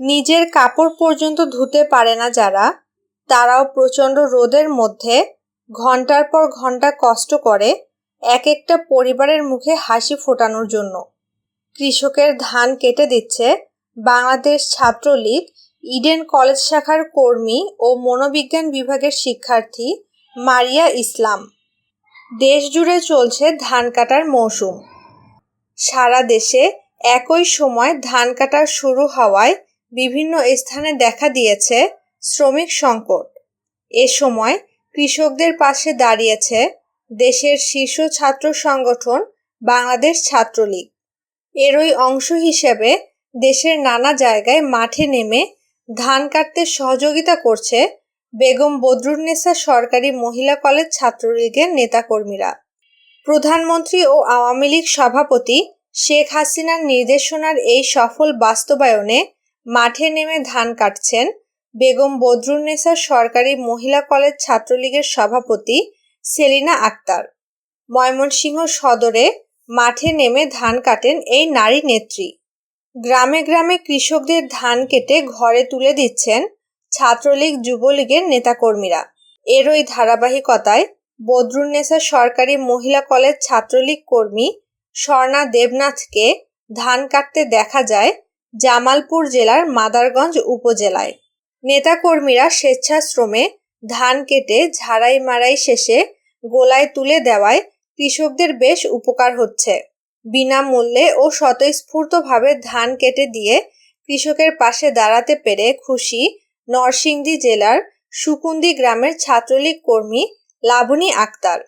নিজের কাপড় পর্যন্ত ধুতে পারে না যারা, তারাও প্রচণ্ড রোদের মধ্যে ঘণ্টার পর ঘণ্টা কষ্ট করে এক একটা পরিবারের মুখে হাসি ফোটানোর জন্য। কৃষকের ধান কেটে দিচ্ছে বাংলাদেশ ছাত্রলীগ, ইডেন কলেজ শাখার কর্মী ও মনোবিজ্ঞান বিভাগের শিক্ষার্থী মারিয়া ইসলাম। দেশ জুড়ে চলছে ধান কাটার মৌসুম। সারা দেশে একই সময় ধান কাটা শুরু হওয়ায় বিভিন্ন স্থানে দেখা দিয়েছে শ্রমিক সংকট। এ সময় কৃষকদের পাশে দাঁড়িয়েছে দেশের শীর্ষ ছাত্র সংগঠন বাংলাদেশ ছাত্রলীগ। এরই অংশ হিসেবে দেশের নানা জায়গায় মাঠে নেমে ধান কাটতে সহযোগিতা করছে বেগম বদরুন্নেসা সরকারি মহিলা কলেজ ছাত্রলীগের নেতাকর্মীরা। প্রধানমন্ত্রী ও আওয়ামী লীগ সভাপতি শেখ হাসিনার নির্দেশনার এই সফল বাস্তবায়নে মাঠে নেমে ধান কাটছেন বেগম বদরুন্নেসা সরকারি মহিলা কলেজ ছাত্রলীগের সভাপতি সেলিনা আক্তার। ময়মনসিংহ সদরে মাঠে নেমে ধান কাটেন এই নারী নেত্রী। গ্রামে গ্রামে কৃষকদের ধান কেটে ঘরে তুলে দিচ্ছেন ছাত্রলীগ যুবলীগের নেতাকর্মীরা। এরই ধারাবাহিকতায় বদরুন্নেসা সরকারি মহিলা কলেজ ছাত্রলীগ কর্মী স্বর্ণা দেবনাথকে ধান কাটতে দেখা যায় জামালপুর জেলার মাদারগঞ্জ উপজেলায়। নেতাকর্মীরা স্বেচ্ছাশ্রমে ধান কেটে ঝাড়াই মারাই শেষে গোলায় তুলে দেওয়ায় কৃষকদের বেশ উপকার হচ্ছে। বিনামূল্যে ও স্বতঃস্ফূর্তভাবে ধান কেটে দিয়ে কৃষকের পাশে দাঁড়াতে পেরে খুশি নরসিংদী জেলার সুকুন্দি গ্রামের ছাত্রলীগ কর্মী লাবণী আক্তার।